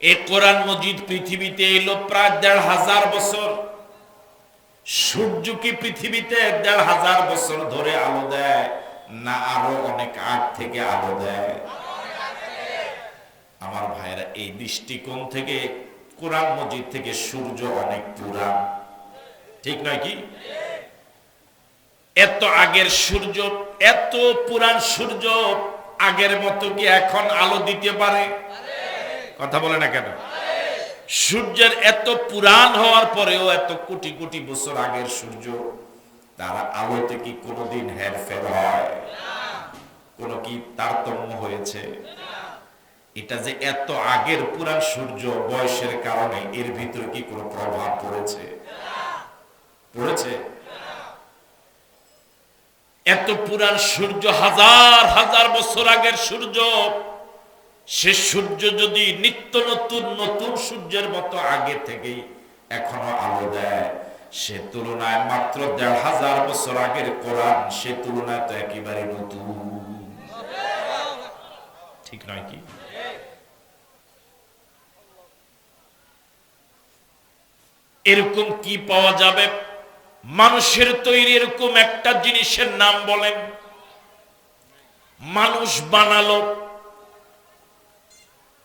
এই কোরআন মজিদ পৃথিবীতে এলো প্রায় দেড় হাজার বছর। সূর্য কি পৃথিবীতে দেড় হাজার বছর ধরে আলো দেয়, না আরও অনেক আগ থেকে আলো দেয়। আমার ভাইরা এই দৃষ্টিকোণ থেকে, কোরআন মজিদ থেকে সূর্য অনেক পুরান ঠিক নয় কি? এত আগের সূর্য, এত পুরান সূর্য আগের মতো কি এখন আলো দিতে পারে? কথা বলে না কেন? সূর্যের এত পুরান হওয়ার পরেও এত কোটি কোটি বছর আগের সূর্য, তার আলোতে কি কোনোদিন হেরফের হয়? কোন কি তারতম্য হয়েছে? এটা যে এত আগের পুরান সূর্য বয়সের কারণে এর ভিতরে কি কোনো প্রভাব পড়েছে? পড়েছে? এত পুরান সূর্য হাজার হাজার বছর আগের সূর্য সে সূর্য যদি নিত্য নতুন নতুন সূর্যের মতো আগে থেকেই এখনও আলো দেয়, সে তুলনায় মাত্র দেড় হাজার বছর আগের কোরআন, সে তুলনায় তো একেবারে নতুন। ঠিক নয় কি? এরকম কি পাওয়া যাবে? মানুষের তৈরি এরকম একটা জিনিসের নাম বলেন। মানুষ বানালো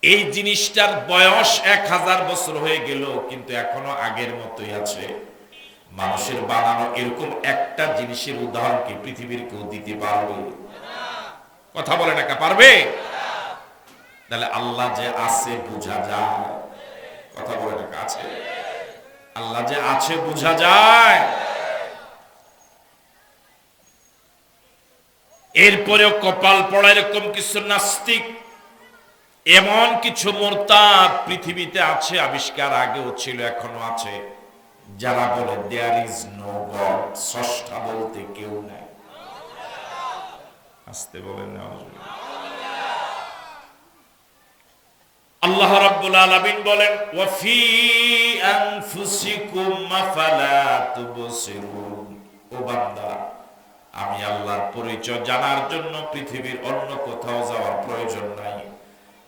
এই জিনিসটার বয়স এক হাজার বছর হয়ে গেল, কিন্তু এখনও আগের মতোই আছে। মানুষের বানানো এরকম একটা জিনিসের উদাহরণ কি পৃথিবীর কেউ দিতে পারবে? কথা বলে না পারবে? তাহলে আল্লাহ যে আছে, বোঝা যায়। কথা বলে না আছে? আল্লাহ যে আছে, বোঝা যায়। এরপরেও কপাল পড়া এরকম কিছু নাস্তিক এমন কিছু মোরতাদ পৃথিবীতে আছে, আবিষ্কার আগেও ছিল, এখনও আছে, যারা বলে দেয়ার ইজ নো গড স্রষ্টা বলতে কেউ নাই। আসতে বলেন না আল্লাহ রাব্বুল আলামিন বলেন, ওয়া ফি আনফুসিকুম আফালা তুবসিরুন। ও বান্দা, আমি আল্লাহর পরিচয় জানার জন্য পৃথিবীর অন্য কোথাও যাওয়ার প্রয়োজন নাই।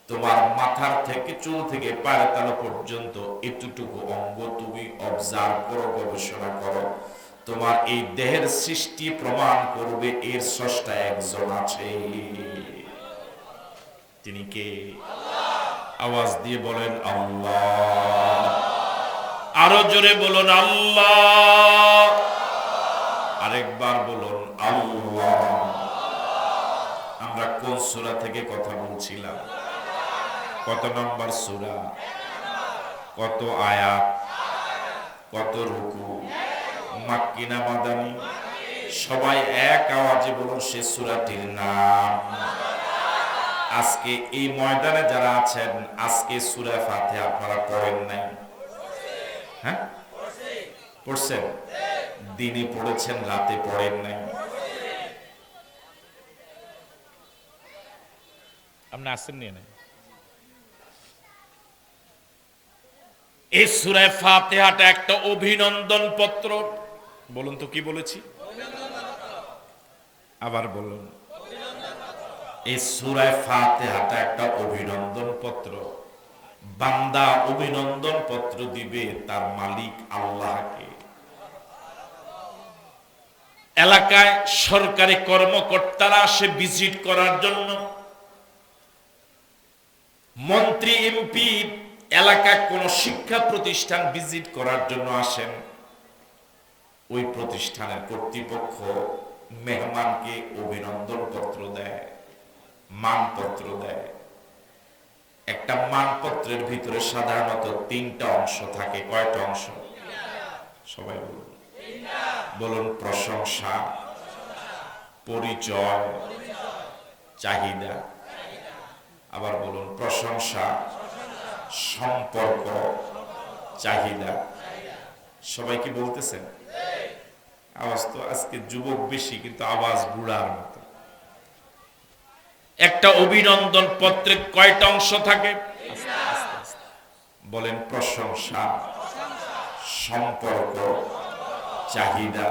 তোমার মাথার থেকে, চুল থেকে, পায়ের তালু পর্যন্ত এতটুকু অঙ্গ তুমি অবজার্ভ করো, গবেষণা করো। তোমার এই দেহের সৃষ্টি প্রমাণ করবে, এর স্রষ্টা একজন আছে। তিনি কে? আওয়াজ দিয়ে বলেন, আল্লাহ। আরও জোরে বলুন, আল্লাহ। আরেকবার বলুন, আল্লাহ। আমরা কোন সূরা থেকে কথা বলছিলাম? কত নম্বর সূরা? কত আয়াত? কত রুকু? মাক্কিনা মাদানি? সবাই এক আওয়াজে বলুন, সে সূরাটির নাম। আজকে এই ময়দানে যারা আছেন, আজকে সূরা ফাতিহা আপনারা পড়েন নাই। হ্যাঁ? পড়ছেন? দিনে পড়েছেন, রাতে পড়েন নাই। আপনি আসেন নিয়ে নেন এই সুরায় ফাতেহাটা একটা অভিনন্দন পত্র। বলুন তো কি বলেছি? আবার বলুন। এই সুরায় ফাতেহাটা একটা অভিনন্দন পত্র। বান্দা অভিনন্দন পত্র দিবে তার মালিক আল্লাহকে। এলাকায় সরকারি কর্মকর্তারা আসে ভিজিট করার জন্য। মন্ত্রী এমপি এলাকায় কোন শিক্ষা প্রতিষ্ঠান ভিজিট করার জন্য আসেন, ওই প্রতিষ্ঠানের কর্তৃপক্ষ মেহমানকে অভিনন্দন পত্র দেয়, মানপত্র দেয়। একটা মানপত্রের ভিতরে সাধারণত তিনটা অংশ থাকে, কয়টা অংশ? সবাই বলুন। বলুন প্রশংসা, পরিচয়, চাহিদা। আবার বলুন প্রশংসা। সম্পর্ক, চাহিদা। সবাই কি বলতেছেন আওয়াজ তো আজকে যুবক বেশি, কিন্তু আওয়াজ বুড়ার মতো। একটা অভিনন্দন পত্রে কয়টা অংশ থাকে? বলেন প্রশংসা, সম্পর্ক, চাহিদা।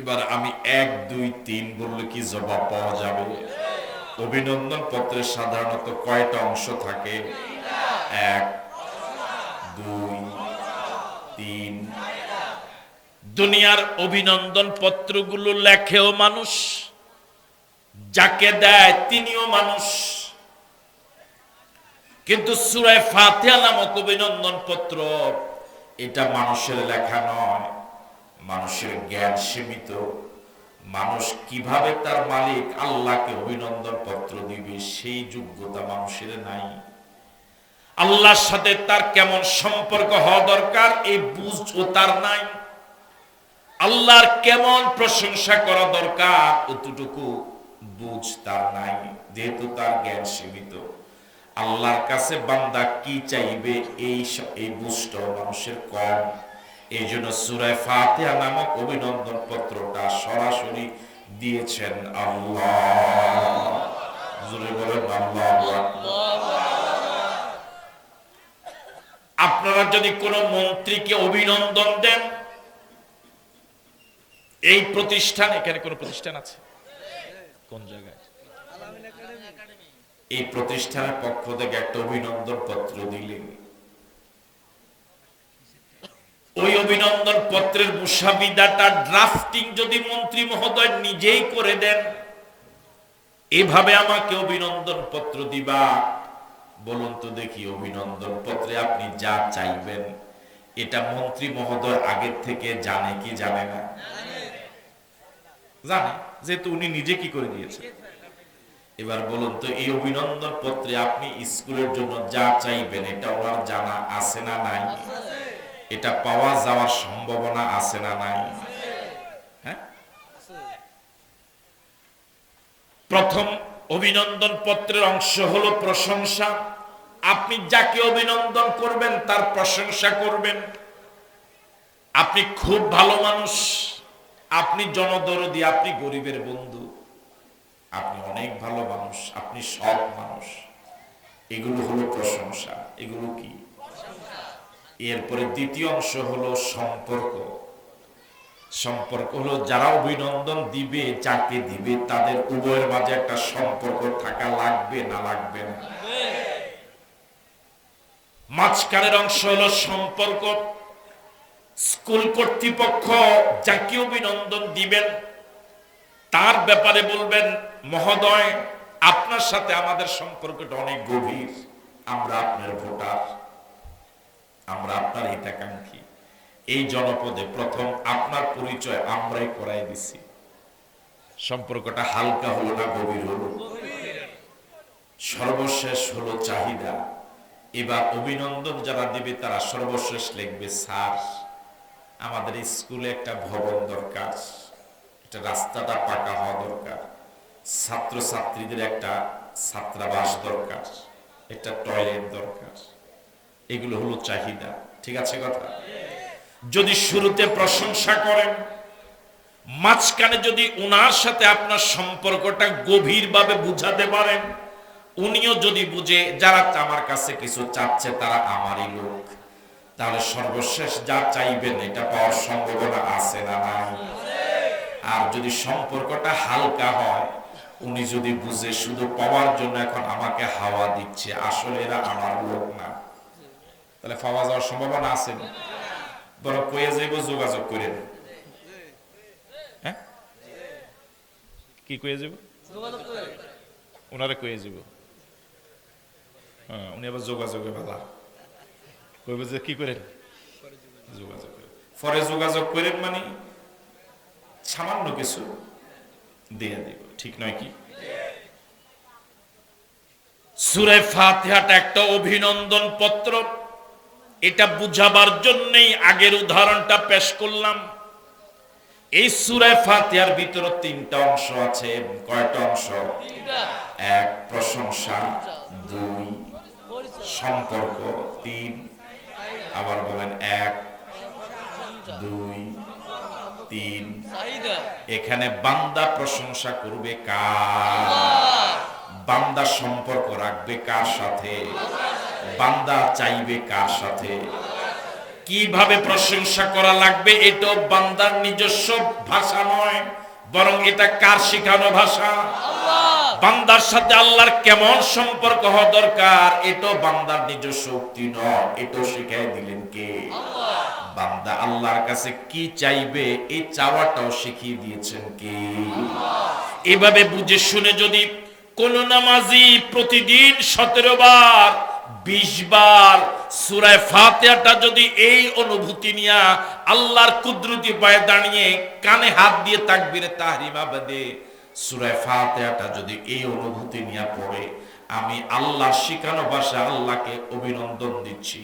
এবার আমি এক, দুই, তিন বললে কি জবাব পাওয়া যাবে? অভিনন্দন পত্রে সাধারণত কয়টা অংশ থাকে? এক, দুই, তিন। দুনিয়ার অভিনন্দন পত্রগুলো লেখেও মানুষ, যাকে দেয় তিনিও মানুষ। কিন্তু সুরায় ফাতিহা নামক অভিনন্দন পত্র, এটা মানুষের লেখা নয়। মানুষের জ্ঞান সীমিত। মানুষ কীভাবে তার মালিক আল্লাহকে অভিনন্দন পত্র দিবে, সেই যোগ্যতা মানুষের নাই। আল্লাহর সাথে তার কেমন সম্পর্ক হওয়া দরকার, এই বুঝও তার নাই। আল্লাহর কেমন প্রশংসা করা দরকার অতটুকু বুঝ তার নাই, যেহেতু তার জ্ঞান সীমিত। আল্লাহর কাছে বান্দা কি চাইবে, এই এই বুঝটাও মানুষের কম। এই জন্য সুরায় ফাতিহা নামক অভিনন্দন পত্রটা সরাসরি দিয়েছেন আল্লাহ। জোরে বলেন আল্লাহু আকবার। আপনারা যদি কোনো মন্ত্রীকে অভিনন্দন দেন, এই প্রতিষ্ঠান, এখানে কোন প্রতিষ্ঠান আছে? কোন জায়গায়? এই প্রতিষ্ঠানের পক্ষ থেকে একটা অভিনন্দন পত্র দিলেন। ওই অভিনন্দন পত্রের মুসাবিদাটা, ড্রাফটিং যদি মন্ত্রী মহোদয় নিজেই করে দেন, এভাবে আমাকে অভিনন্দন পত্র দিবা। বলুন তো দেখি অভিনন্দন পত্রে আপনি যা চাইবেন। এটা মন্ত্রী মহোদয় আগের থেকে জানে কি জানে না? জানে, যেহেতু উনি নিজে কি করে দিয়েছেন। এবার বলুন তো, এই অভিনন্দন পত্রে আপনি স্কুলের জন্য যা চাইবেন, এটা ওনার জানা আছে না নাই? এটা পাওয়া যাওয়ার সম্ভাবনা আছে না নাই? হ্যাঁ? প্রথম অভিনন্দন পত্রের অংশ হলো প্রশংসা। আপনি যাকে অভিনন্দন করবেন, তার প্রশংসা করবেন। আপনি খুব ভালো মানুষ, আপনি জনদরদি, আপনি গরিবের বন্ধু। আপনি অনেক ভালো মানুষ, আপনি সৎ মানুষ। এগুলো হলো প্রশংসা। এগুলো কি? এরপরে দ্বিতীয় অংশ হলো সম্পর্ক। সম্পর্ক হলো, যারা অভিনন্দন দিবে, যাকে দিবে, তাদের উভয়ের মাঝে একটা সম্পর্ক থাকা লাগবে না লাগবে না। মাঝখানের অংশ হলো সম্পর্ক। স্কুল কর্তৃপক্ষ যাকে অভিনন্দন দিবেন, তার ব্যাপারে বলবেন, মহোদয়, আপনার সাথে আমাদের সম্পর্কটা অনেক গভীর, আমরা আপনার ভোটার, আমরা আপনার হিতাকাঙ্ক্ষী। এই জনপদে প্রথম আপনার পরিচয় আমরাই করাই দিছি। সম্পর্কটা হালকা হলো না, গভীর হলো? সর্বশেষ হলো চাহিদা। এবার অভিনন্দন যারা দিবে, তারা সর্বশেষ লিখবে, স্যার, আমাদের স্কুলে একটা ভবন দরকার। একটা রাস্তাটা পাকা হওয়া দরকার। ছাত্র ছাত্রীদের একটা ছাত্রাবাস দরকার। একটা টয়লেট দরকার। এগুলো হলো চাহিদা। ঠিক আছে কথা? যদি শুরুতে প্রশংসা করেন, মাঝখানে যদি উনার সাথে আপনার সম্পর্কটা গভীরভাবে বুঝাতে পারেন, উনিও যদি বুঝে, যারা আমার কাছে কিছু চাচ্ছে, তারা আমারই লোক। তাহলে সর্বশেষ যা চাইবেন, এটা পাওয়ার সম্ভাবনা আছে না নাই? আর যদি সম্পর্কটা হালকা হয়, উনি যদি বুঝে, শুধু পাওয়ার জন্য এখন আমাকে হাওয়া দিচ্ছে, আসলে এরা আমার লোক না। তাহলে পাওয়া যাওয়ার সম্ভাবনা আছে না? বরং কয়ে যাইব যোগাযোগ করে কি কয়ে যাব ওনারা কয়ে যাব হ্যাঁ উনি আবার যোগাযোগে ভালা কইবে যে কি করেন যোগাযোগ। পরে যোগাযোগ করেন মানে সামান্য কিছু দিয়ে দিব ঠিক নয় কি সুরে ফাতিহাটা একটা অভিনন্দন পত্র এটা বুঝাবার জন্যই আগের উদাহরণটা পেশ করলাম। এই সুরে ফাতিহার ভিতরে তিনটা অংশ আছে, কয়টা অংশ? এক, প্রশংসা, দুই, সম্পর্ক, তিন, আবার বলেন এক, দুই, তিন। এখানে বান্দা প্রশংসা করবে কার? বান্দা সম্পর্ক রাখবে কার সাথে? বান্দা চাইবে কার সাথে? কীভাবে প্রশংসা করা লাগবে? এটা বান্দার নিজস্ব ভাষা নয় বরং এটা কার শেখানো ভাষা? বান্দার সাথে আল্লাহর কেমন সম্পর্ক হওয়া দরকার? এটাও বান্দার নিজস্ব শক্তি নয়। এটাও শিখাই দিলেন কে? বান্দা আল্লাহর কাছে কি চাইবে? এই চাওয়াটাও শিখিয়ে দিয়েছেন কে? এভাবে বুঝে শুনে যদি কোন নামাজি প্রতিদিন সতেরো বার বিশ সুরায় ফাতেহাটা যদি এই অনুভূতি নিয়া আল্লাহর কুদরতি পায়ে দাঁড়িয়ে কানে হাত দিয়ে তাকবিরে তাহরিমা বাদে সুরায় ফাতেহাটা যদি এই অনুভূতি নিয়ে পড়ে, আমি আল্লাহর শিখানো ভাষা আল্লাহকে অভিনন্দন দিচ্ছি,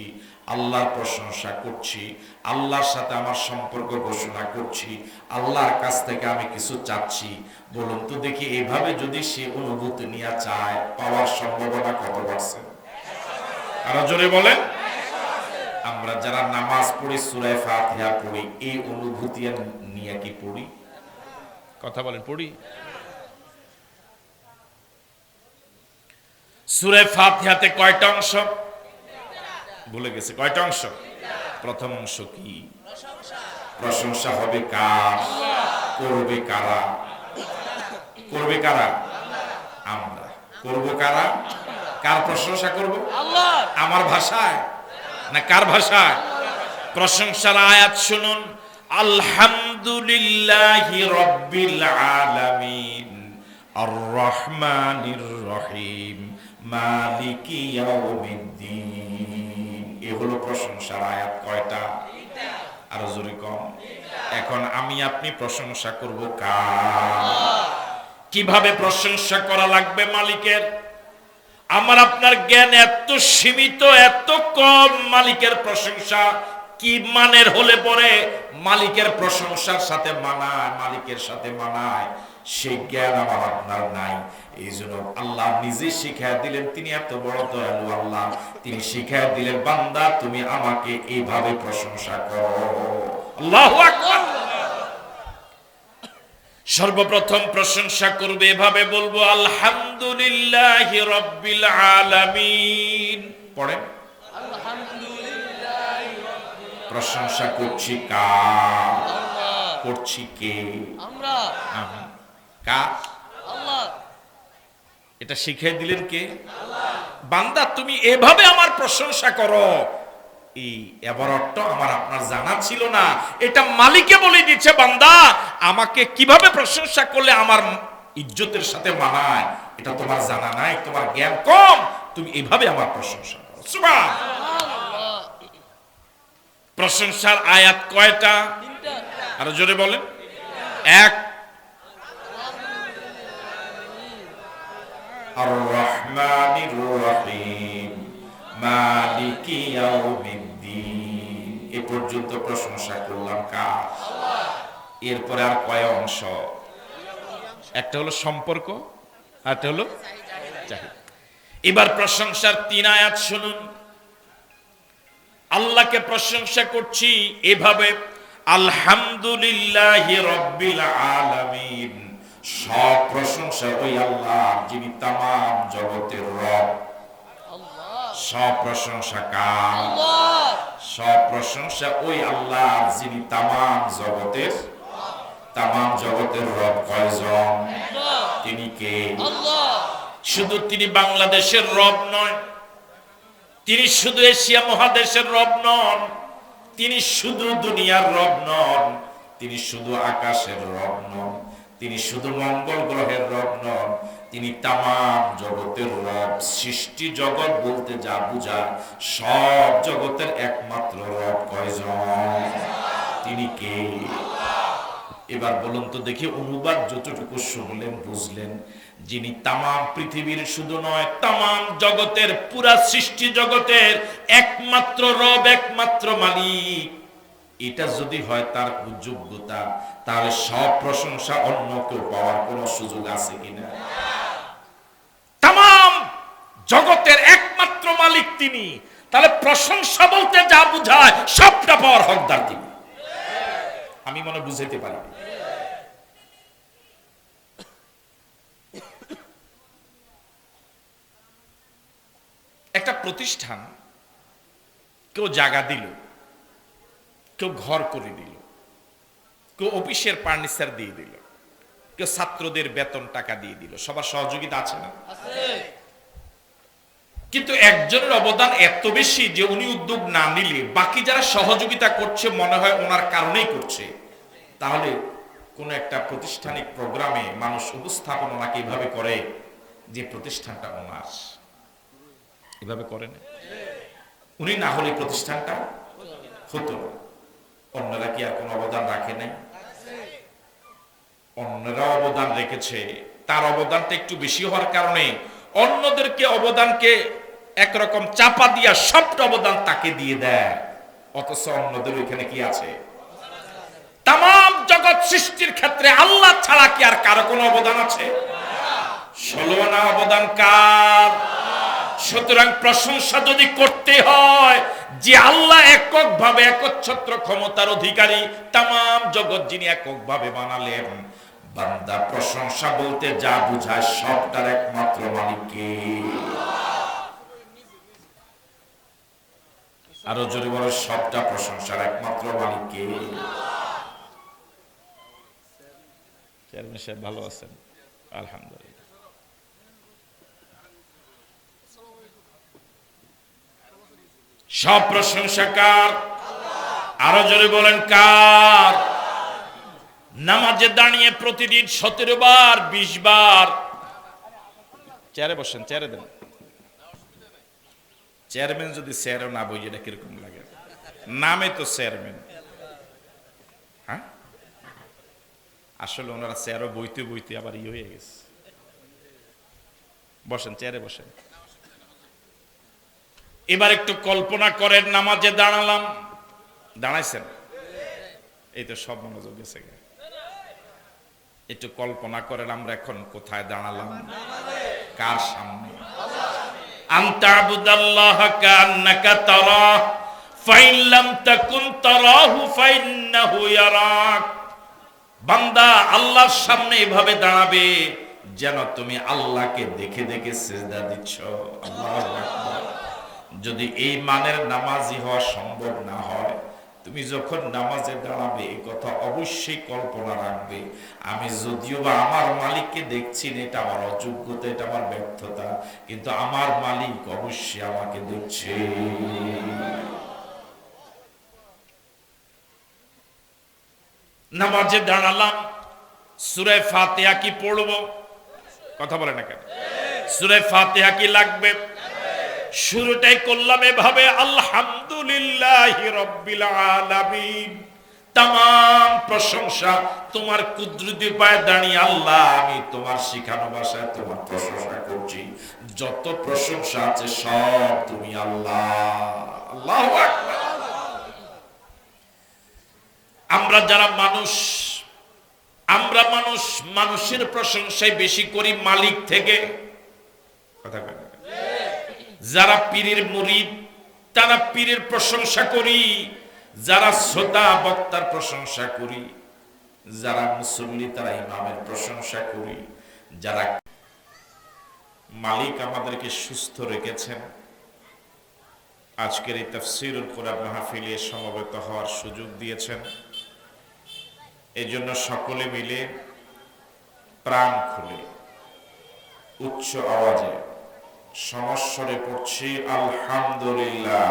আল্লাহর প্রশংসা করছি, আল্লাহর সাথে আমার সম্পর্ক ঘোষণা করছি, আল্লাহর কাছ থেকে আমি কিছু চাচ্ছি। বলুন তো দেখি, এভাবে যদি সে অনুভূতি নিয়ে চায়, পাওয়ার সম্ভাবনা কত আরও জোরে বলেন। আমরা যারা নামাজ পড়ি সুরায় ফাতিহা পড়ি এই অনুভূতি নিয়ে কি পড়ি? কথা বলেন পড়ি। সুরায় ফাতিহাতে কয়টা অংশ? ভুলে গেছে কয়টা অংশ? প্রথম অংশ কি? প্রশংসা হবে কার? করবে কারা? করবে কারা? আমরা। করব কারা? কার প্রশংসা করব? আল্লাহ। আমার ভাষায়? না কার ভাষায়? প্রশংসার আয়াত শুনুন আলহামদুলিল্লাহি রব্বিল আলামিন আর রহমানির রহিম মালিকি ইয়াউমিদ্দিন। এ হলো প্রশংসার আয়াত কয়টা? আরও জোরে কম। এখন আমি আপনি প্রশংসা করব কার? কীভাবে প্রশংসা করা লাগবে মালিকের? আমার আপনার জ্ঞান এত সীমিত, এত কম, মালিকের প্রশংসা কি মানের হলে পরে মালিকের প্রশংসার সাথে মানায়, মালিকের সাথে মানায়। সেই জ্ঞান আমার আপনার নাই। এই জন্য আল্লাহ নিজে শিখায় দিলেন, তিনি এত বড় দয়ালু আল্লাহ। তিনি শিখায় দিলেন, বান্দা, তুমি আমাকে এইভাবে প্রশংসা করো। আল্লাহ আকবার। সর্বপ্রথম প্রশংসা করবে এভাবে বলব আলহামদুলিল্লাহ রব্বিল আলামিন। আলহামদুলিল্লাহ প্রশংসা করছি কার? করছি কে? আমরা। আমি। কার? আল্লাহ। এটা শিখিয়ে দিলেন কে? বান্দা তুমি এভাবে আমার প্রশংসা করো। এই অর্থ আমার আপনার জানা ছিল না। এটা মালিকে বলে দিচ্ছে বান্দা, আমাকে কীভাবে প্রশংসা করলে আমার ইজ্জতের সাথে মানায়? এটা তোমার জানা নাই, তোমার জ্ঞান কম। তুমি এভাবে আমার প্রশংসা প্রশংসার আয়াত কয়টা? আরও জোরে বলেন। এক। আর রহমানির রহিম এ পর্যন্ত প্রশংসা করলাম কার? এরপরে আর কয় অংশ? একটা হলো সম্পর্ক, আর একটা হলো এবার প্রশংসার তিন আয়াত শুনুন। আল্লাহকে প্রশংসা করছি এভাবে, আলহামদুলিল্লাহ রব্বিল আলামিন। সব প্রশংসা ওই আল্লাহ, যিনি তাম জগতের রব। সব প্রশংসা কার সব প্রশংসা ওই আল্লাহ যিনি তাম জগতের তাম জগতের রব কয়জন? তিনি কে? শুধু তিনি বাংলাদেশের রব নয় তিনি শুধু এশিয়া মহাদেশের রব নন তিনি শুধু দুনিয়ার রব নন তিনি শুধু আকাশের রব নন তিনি শুধু মঙ্গল গ্রহের রব নন তিনি তাম জগতের রব, সৃষ্টি জগৎ বলতে যা বুঝায় সব জগতের একমাত্র রব কয়জন? তিনি কে? এবার বলুন তো দেখি অনুবাদ যতটুকু শুনলেন, বুঝলেন যিনি তাম পৃথিবীর শুধু নয় তাম জগতের পুরা সৃষ্টি জগতের একমাত্র রব, একমাত্র মালিক। এটা যদি হয় তার যোগ্যতা, তাহলে সব প্রশংসা অন্য কেউ পাওয়ার কোনো সুযোগ আছে কিনা? জগতের একমাত্র মালিক তিনি। তাহলে প্রশংসা বলতে যা বুঝায়, সবটা পাওয়ার হকদার তিনি। আমি মনে বুঝাইতে পারি। একটা প্রতিষ্ঠান কেউ জায়গা দিল, কেউ ঘর করে দিল, কেউ অফিসের ফার্নিচার দিয়ে দিল, কেউ ছাত্রদের বেতন টাকা দিয়ে দিল। সবার সহযোগিতা আছে না? কিন্তু একজনের অবদান এত বেশি যে উনি উদ্যোগ না নিলে বাকি যারা সহযোগিতা করছে মনে হয় ওনার কারণেই করছে। তাহলে কোন একটা প্রতিষ্ঠানিক প্রোগ্রামে মানুষ উপস্থাপন ওনাকে এভাবে করে যে প্রতিষ্ঠানটা ওনার। এভাবে করেন উনি না হলে প্রতিষ্ঠানটা হতো না। অন্যরা কি আর কোনো অবদান রাখে নাই? অন্যরা অবদান রেখেছে। তার অবদানটা একটু বেশি হওয়ার কারণে অন্যদেরকে অবদানকে একরকম চাপা দিয়া সবটা অবদান তাকে দিয়ে দেয়। অথচ অন্যদের এখানে কি আছে? তাম জগৎ সৃষ্টির ক্ষেত্রে আল্লাহ ছাড়া কি আর কারও কোনো অবদান আছে? ষোলো অবদান কার? সুতরাং প্রশংসা যদি করতে হয়, যে আল্লাহ একক ভাবে একচ্ছত্র ক্ষমতার অধিকারী তাম জগৎ যিনি একক ভাবে বানালেন, বান্দা প্রশংসা বলতে যা বুঝায় সবটার একমাত্র মালিককে আরও জোরে বলো সবটা প্রশংসার একমাত্র মালিককে চেয়ারম্যান সাহেব ভালো আছেন? আলহামদুলিল্লাহ। সব প্রশংসা কার? আরও জোরে বলেন কার? নামাজে দাঁড়িয়ে প্রতিদিন সতেরো বার বিশ বার। চেয়ারে বসেন চেয়ারে দেন। চেয়ারম্যান যদি চেয়ারও না বই, এটা কীরকম লাগে? নামে তো চেয়ারম্যান। হ্যাঁ? আসলে ওনারা চেয়ারও বইতে বইতে আবার ই হয়ে গেছে। বসেন, চেয়ারে বসেন। এবার একটু কল্পনা করেন, নামাজে দাঁড়ালাম। দাঁড়াইছেন? এই তো সব মনোযোগ গেছে একটু কল্পনা করেন, আমরা এখন কোথায় দাঁড়ালাম? কার সামনে? আন্তাবুদাল্লাহ কান্নাকা তারা ফাইন লাম তাকুন তারাহু ফাইন্নাহু ইয়ারাক। বান্দা আল্লাহর সামনে এভাবে দাঁড়াবে যেন তুমি আল্লাহকে দেখে দেখে সেজদা দিচ্ছ। আল্লাহু যদি এই মানের নামাজি হওয়া সম্ভব না হয় তুমি যখন নামাজে দাঁড়াবে এই কথা অবশ্যই কল্পনা রাখবে। আমি যদিও বা আমার মালিককে দেখছি না, এটা আমার অযোগ্যতা, এটা আমার ব্যর্থতা, কিন্তু আমার মালিক অবশ্যই আমাকে দেখছে। নামাজে দাঁড়ালাম সুরে ফাতেহা কি পড়ব? কথা বলে না কেন? সুরে ফাতেহা কি লাগবে? শুরুটাই করলাম এভাবে, আলহামদুলিল্লাহ রব্বিল আলামিন। তাম প্রশংসা তোমার কুদরতি পায়ে দাঁড়িয়ে আল্লাহ, আমি তোমার শিখানো ভাষায় তোমার প্রশংসা করছি। যত প্রশংসা আছে সব তুমি আল্লাহ। আল্লাহ আমরা যারা মানুষ, আমরা মানুষ, মানুষের প্রশংসায় বেশি করি মালিক থেকে। কথা? যারা পীরের মুরিদ, তারা পীরের প্রশংসা করি। যারা শ্রোতা, বক্তার প্রশংসা করি। যারা মুসল্লি, তারা ইমামের প্রশংসা করি। যারা মালিক আমাদেরকে সুস্থ রেখেছেন। আজকের এই তফসিরুল কোরআন মাহফিলে সমবেত হওয়ার সুযোগ দিয়েছেন। এই জন্য সকলে মিলে প্রাণ খুলে, উচ্চ আওয়াজে সমস্যরে পড়ছি, আলহামদুলিল্লাহ।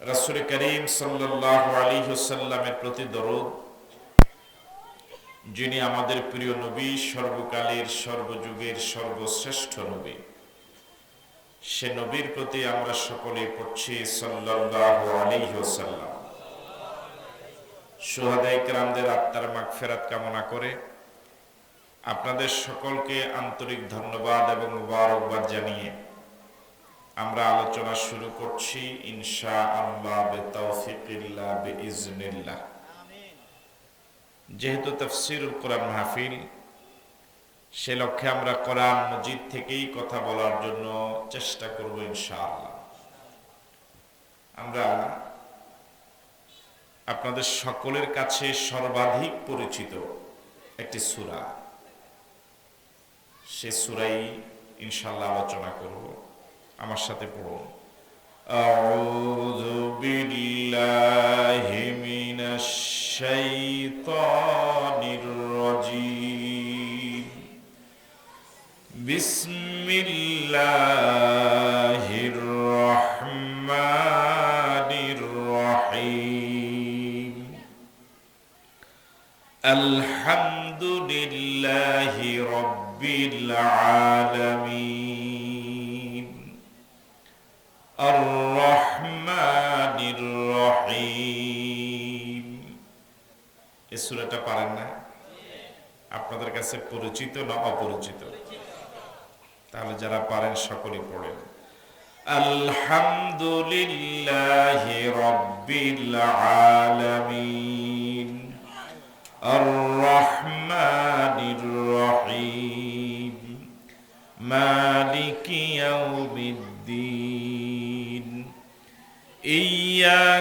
রাসুল করিম সাল্লাহ প্রতি দরদ। যিনি আমাদের প্রিয় নবী, সর্বকালের, সর্বযুগের, সর্বশ্রেষ্ঠ নবী। সে নবীর প্রতি আমরা সকলে পড়ছি সাল্লাহ আলিহসাল্লাম সোহাদাইকরামদের আত্মার মাগফেরাত কামনা করে আপনাদের সকলকে আন্তরিক ধন্যবাদ এবং মুবারকবাদ জানিয়ে আমরা আলোচনা শুরু করছি ইনশা আল্লাহ বেতৌফিকিল্লাহ বেইজনিল্লাহ। যেহেতু তফসিরুল কোরআন মাহফিল, সে লক্ষ্যে আমরা কোরআন মজিদ থেকেই কথা বলার জন্য চেষ্টা করব ইনশাআল্লাহ। আমরা আপনাদের সকলের কাছে সর্বাধিক পরিচিত একটি সূরা। সে সুরাই ইনশাল্লাহ আলোচনা করব আমার সাথে পড়ুন أعوذ بالله من الشيطان الرجيم بسم الله العالمين الرحمن الرحيم এই সূরাটা পারেন না আপনাদের কাছে পরিচিত না অপরিচিত তাহলে যারা পারেন সকলে পড়েন আলহামদুলিল্লাহ রব্বিল আলামিন الرحمن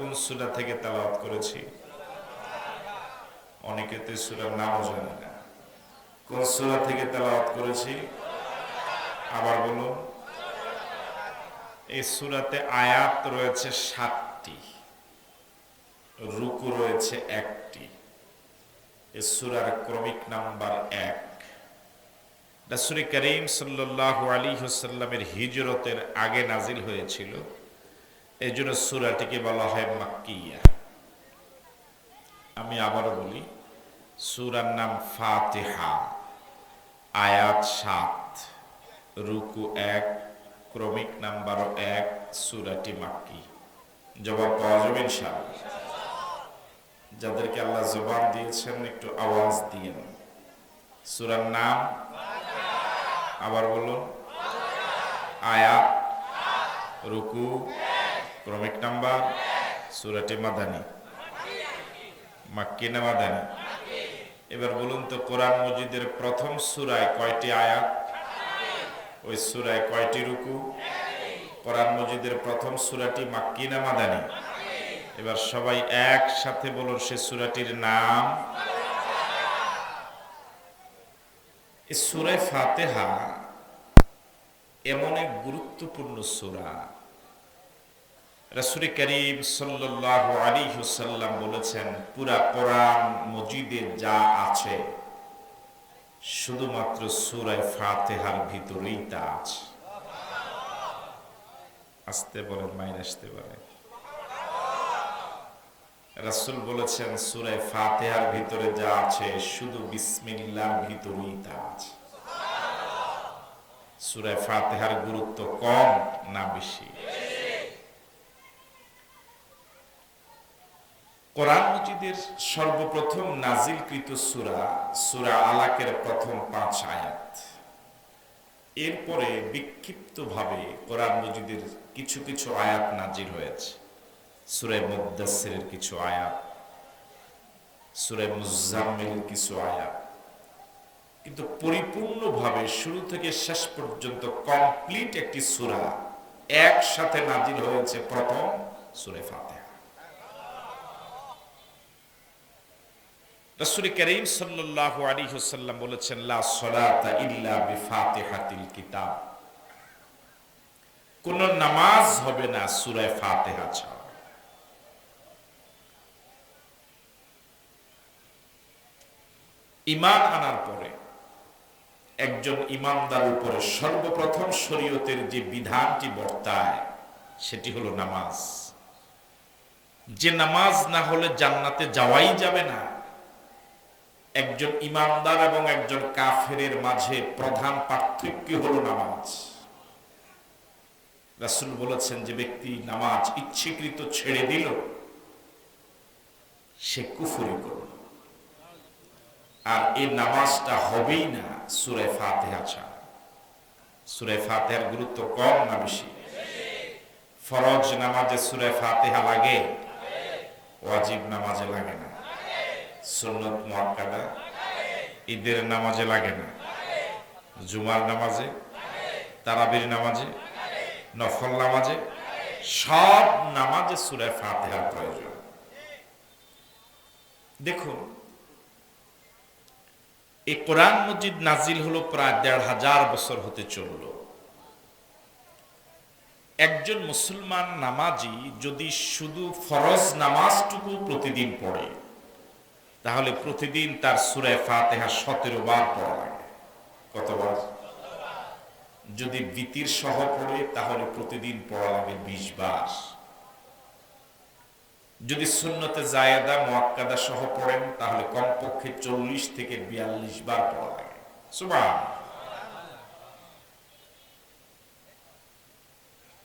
কোন সুরা থেকে তেলাওয়াত করেছি? অনেকে তো সূরার নামও জানে না। কোন সূরা থেকে তেলাওয়াত করেছি? আবার বলুন। এই সূরাতে আয়াত রয়েছে সাতটি, রুকু রয়েছে একটি। এই সুরার ক্রমিক নাম্বার এক। রাসূল করিম সাল্লাল্লাহু আলাইহি ওয়াসাল্লামের হিজরতের আগে নাজিল হয়েছিল। এই জন্য সূরাটিকে বলা হয় মাক্কিয়া। আমি আবারও বলি, সূরার নাম ফাতিহা। আয়াত সাত, রুকু এক, ক্রমিক নাম্বারও এক, সূরাটি মাক্কি। জবাব পাওয়া যাবে ইনশাআল্লাহ। যাদেরকে আল্লাহ জবাব দিয়েছেন, একটু আওয়াজ দিয়েন। সুরার নাম? আবার বলুন। আয়াত? রুকু ক্রমিক নাম্বার, সুরাটি মাদানি। মাক্কি না মাদানি? এবার বলুন তো, কোরআন মজিদের প্রথম সুরায় কয়টি আয়াত? ওই সুরায় কয়টি রুকু? কোরআন মজিদের প্রথম সুরাটি মাক্কি না মাদানি? এবার সবাই একসাথে বলুন, সে সুরাটির নাম? এই সুরে ফাতেহা এমন এক গুরুত্বপূর্ণ সুরা। রাসুল করিম সাল্লাহ আলী হুসাল্লাম বলেছেন, পুরা কোরআন মজিদে যা আছে, শুধুমাত্র সুরায় ফাতেহার ভিতরেই তা আছে। আসতে বলেন, মাইন আসতে পারে। রাসুল বলেছেন, সুরায় ফাতেহার ভিতরে যা আছে, শুধু বিসমিল্লার ভিতরেই তা আছে। সুরায় ফাতেহার গুরুত্ব কম না বেশি? কোরআন মজিদের সর্বপ্রথম নাজিলকৃত সুরা সুরা আলাকের প্রথম পাঁচ আয়াত। এরপরে বিক্ষিপ্তভাবে কোরআন মজিদের কিছু কিছু আয়াত নাজিল হয়েছে। সুরায় মুদাসিরের কিছু আয়াত সুরায় মুজাম্মিলের কিছু আয়াত। কিন্তু পরিপূর্ণভাবে শুরু থেকে শেষ পর্যন্ত কমপ্লিট একটি সুরা একসাথে নাজিল হয়েছে প্রথম সুরে ফাতেহা। রাসূল করিম সাল্লাল্লাহু আলাইহি ওয়াসাল্লাম বলেছেন, লা সালাতা ইল্লা বিফাতিহাতিল কিতাব। কোন নামাজ হবে না সূরা ফাতিহা ছাড়া। ইমান আনার পরে একজন ইমানদার উপরে সর্বপ্রথম শরীয়তের যে বিধানটি বর্তায়, সেটি হলো নামাজ। যে নামাজ না হলে জান্নাতে যাওয়াই যাবে না। একজন ইমানদার এবং একজন কাফেরের মাঝে প্রধান পার্থক্য হলো নামাজ। রাসুল বলেছেন যে ব্যক্তি নামাজ ইচ্ছেকৃত ছেড়ে দিল, সে কুফুরি করল। আর এই নামাজটা হবেই না সুরে ফাতেহা ছাড়া। সুরে ফাতেহার গুরুত্ব কম না বেশি? ফরজ নামাজে সুরে ফাতেহা লাগে? ওয়াজিব নামাজে লাগে না। সুন্নত মুআক্কাদা ঈদের নামাজে লাগে না। জুমার নামাজে, তারাবির নামাজে, নফল নামাজে, সব নামাজে সুরায় ফাতিহার প্রয়োজন। দেখুন, এই কোরআন মসজিদ নাজিল হলো প্রায় দেড় হাজার বছর হতে চলল। একজন মুসলমান নামাজি যদি শুধু ফরজ নামাজটুকু প্রতিদিন পড়ে তাহলে প্রতিদিন তার সুরে ফাতেহা সতেরো বার পড়া লাগে। কতবার যদি বিতির সহ পড়ে, তাহলে প্রতিদিন পড়া লাগে বিশ বার। যদি সুন্নতে জায়েদা, মোয়াক্কাদা সহ পড়েন, তাহলে কমপক্ষে চল্লিশ থেকে বিয়াল্লিশ বার পড়া লাগে। সুবাহ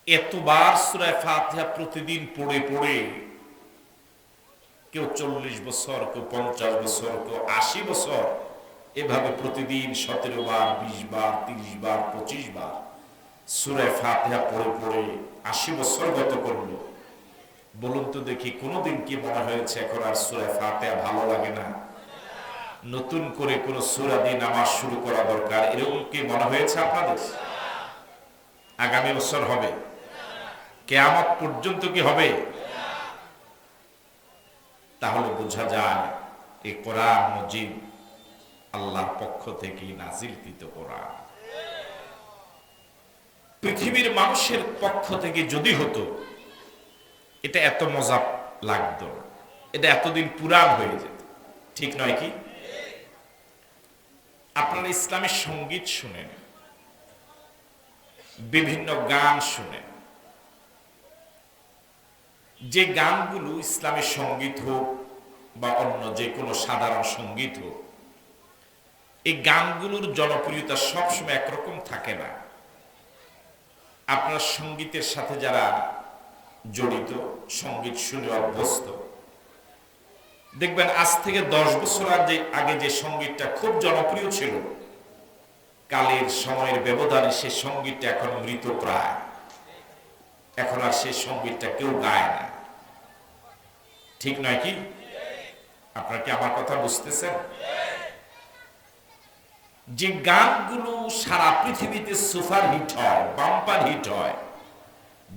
এতবার সুরায় ফাতিহা প্রতিদিন পড়ে পড়ে কেউ চল্লিশ বছর, কেউ পঞ্চাশ বছর, কেউ আশি বছর, এভাবে প্রতিদিন সতেরো বার, বিশ বার, তিরিশ বার, পঁচিশ বার সুরায় ফাতিহা পড়ে পড়ে আশি বছর গত করল। বলুন তো দেখি কোনোদিন কি মনে হয়েছে এখন আর সুরায় ফাতিহা ভালো লাগে না? নতুন করে কোন সুরা দিয়ে নামাজ শুরু করা দরকার, এরকম কি মনে হয়েছে আপনাদের? আগামী বছর হবে। কেয়ামত পর্যন্ত কি হবে? তাহলে বোঝা যায় এই কোরআন মজিদ আল্লাহর পক্ষ থেকে নাজিলকৃত কোরআন পৃথিবীর মানুষের পক্ষ থেকে যদি হতো, এটা এত মজা লাগতো। এটা এতদিন পুরাণ হয়ে যেত ঠিক নয় কি আপনারা ইসলামের সংগীত শুনেন, বিভিন্ন গান শুনেন যে গানগুলো ইসলামের সংগীত হোক বা অন্য যে কোনো সাধারণ সংগীত হোক, এই গানগুলোর জনপ্রিয়তা সবসময় একরকম থাকে না। আপনার সঙ্গীতের সাথে যারা জড়িত, সংগীত শুনে অভ্যস্ত, দেখবেন আজ থেকে দশ বছর আগে আগে যে সঙ্গীতটা খুব জনপ্রিয় ছিল, কালের সময়ের ব্যবধানে সে সঙ্গীতটা এখন মৃত প্রায়। এখন আর সেই সঙ্গীতটা কেউ গায় না। ঠিক নয় কি? আপনার কি আমার কথা বুঝতেছেন? যে গানগুলো সারা পৃথিবীতে সুপার হিট হয়, বাম্পার হিট হয়,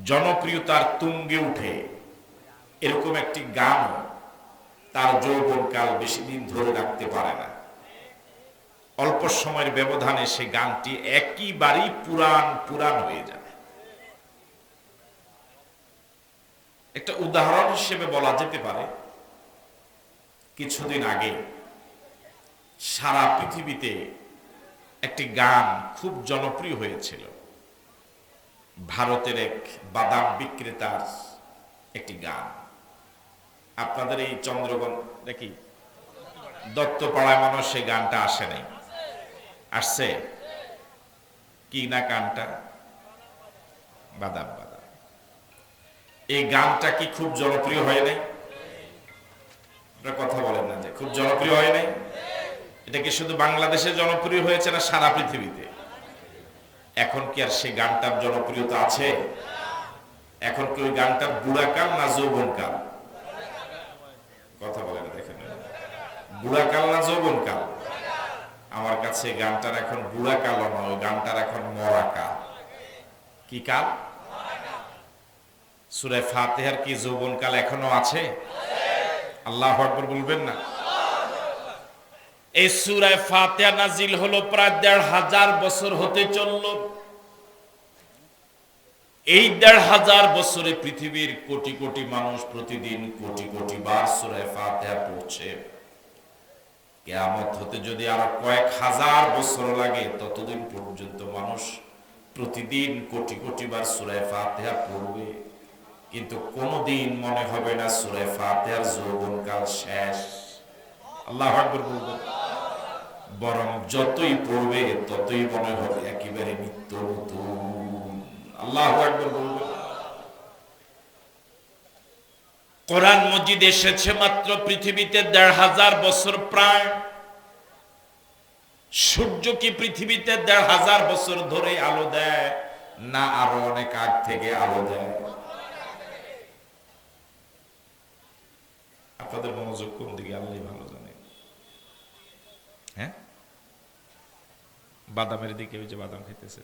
জনপ্রিয়তার তুঙ্গে উঠে, এরকম একটি গান তার যৌবনকাল বেশি দিন ধরে রাখতে পারে না। অল্প সময়ের ব্যবধানে সে গানটি একইবারই পুরান পুরান হয়ে যায়। একটা উদাহরণ হিসেবে বলা যেতে পারে, কিছুদিন আগে সারা পৃথিবীতে একটি গান খুব জনপ্রিয় হয়েছিল। ভারতের এক বাদাম বিক্রেতার একটি গান। আপনাদের এই চন্দ্রগণ দেখি দত্তপাড়ায় মানুষ সেই গানটা আসে নাই। আসছে? কি না গানটা বাদাম বাদাম এই গানটা কি খুব জনপ্রিয় হয় নাই? কথা বলেন না যে, খুব জনপ্রিয় হয় নাই? এটা কি শুধু বাংলাদেশে জনপ্রিয় হয়েছে না সারা পৃথিবীতে? এখন কি আর সেই গানটার জনপ্রিয়তা আছে? এখন কি ওই গানটার বুড়াকাল না যৌবনকাল? কথা বলে না দেখেন বুড়াকাল না যৌবনকাল? আমার কাছে গানটার এখন বুড়াকাল নয় গানটার এখন মরাকাল। কি কাল? সুরে ফাতেহার কি যৌবনকাল এখনও আছে? আল্লাহ আকবর বলবেন না। এই সুরায় ফাতেহা নাজিল হলো প্রায় দেড় হাজার বছর হতে চলল। এই দেড় হাজার বছরে পৃথিবীর কোটি কোটি মানুষ প্রতিদিন কোটি কোটি বার সুরায় ফাতেহা পড়ছে। কেয়ামত হতে যদি আরও কয়েক হাজার বছর লাগে, ততদিন পর্যন্ত মানুষ প্রতিদিন কোটি কোটি বার সুরায় ফাতেহা পড়বে। কিন্তু কোনোদিন মনে হবে না সুরায় ফাতেহার যৌবনকাল শেষ। আল্লাহ বরং যতই পড়বে, ততই মনে হবে একেবারে নিত্য নতুন। আল্লাহ কোরআন মজিদ এসেছে মাত্র পৃথিবীতে দেড় হাজার বছর প্রায়। সূর্য কি পৃথিবীতে দেড় হাজার বছর ধরে আলো দেয়? না, আরও অনেক আগ থেকে আলো দেয়। আপনাদের মনোযোগ কোন দিকে আল্লাহ ভালো জানে। হ্যাঁ? বাদামের দিকে ওই যে বাদাম খাইতেছে।